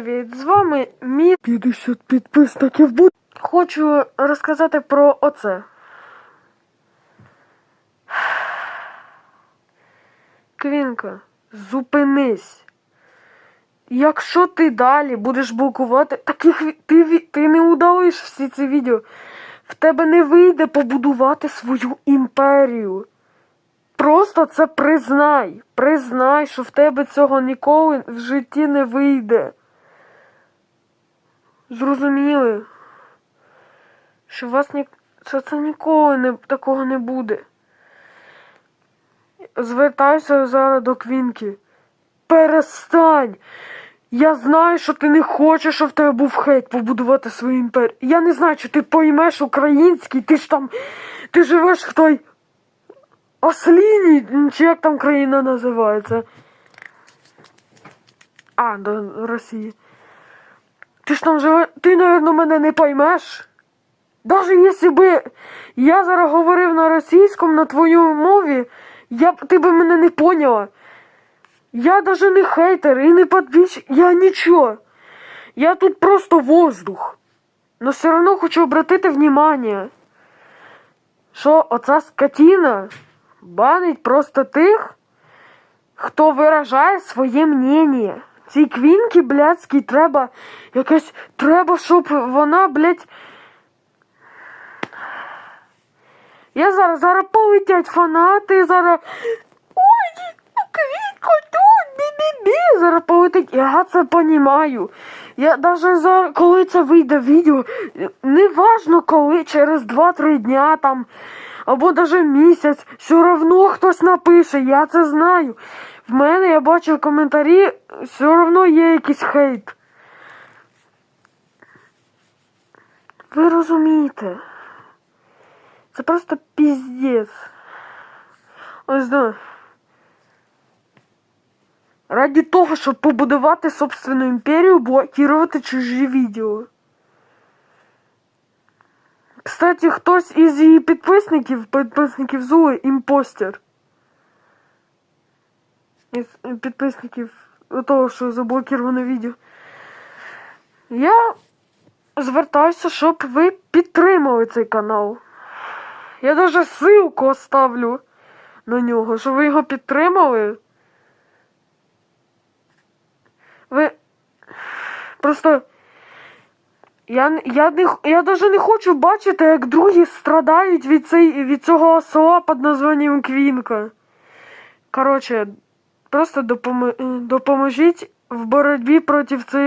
привіт! З вами мій 50 підписників. Хочу розказати про оце. Квінка, зупинись. Якщо ти далі будеш блокувати, таких ти, ти не удалиш всі ці відео. В тебе не вийде побудувати свою імперію. Просто це признай. Признай, що в тебе цього ніколи в житті не вийде. Зрозуміли? Що у вас ні... що це ніколи не... такого не буде. Звертайся зараз до Квінки. Перестань! Я знаю, що ти не хочеш, щоб в тебе був хейт побудувати свою імперію. Я не знаю, чи ти поймеш український, ти ж там. Ти живеш в той Осліні, чи як там країна називається? А, до Росії. Ти ж там живеш. Ти, напевно, мене не поймеш. Даже якщо би я зараз говорив на російському, на твоїй мові, я ти би мене не поняла. Я даже не хейтер і не подбіч, я нічого. Я тут просто воздух. Но все одно хочу обратити внимание, що оця скотина банить просто тих, хто виражає своє мнення. Цій квінки, блядській, треба якась. Треба, щоб вона, блядь. Я зараз, зараз полетять фанати, зараз. Ой, квітко тут, бі-бі-бі. Зараз полетить. Я це понімаю. Я навіть зараз, коли це вийде відео, не важно коли, через 2-3 дня там, або навіть місяць, все одно хтось напише, я це знаю. В мене я бачу коментарі, все одно є якийсь хейт. Ви розумієте? Це просто піздець. Ось да. Раді того, щоб побудувати собственну імперію, блокувати чужі відео. Кстати, хтось із її підписників, підписників Зули, імпостер. Із підписників того, що заблокироване відео. Я звертаюся, щоб ви підтримали цей канал. Я даже ссылку оставлю на нього, щоб ви його підтримали. Ви просто. Я, я, не, я даже не хочу бачити, як другі страдають від, цей, від цього села під названням Квінка. Коротше, просто допомо, допоможіть в боротьбі проти цієї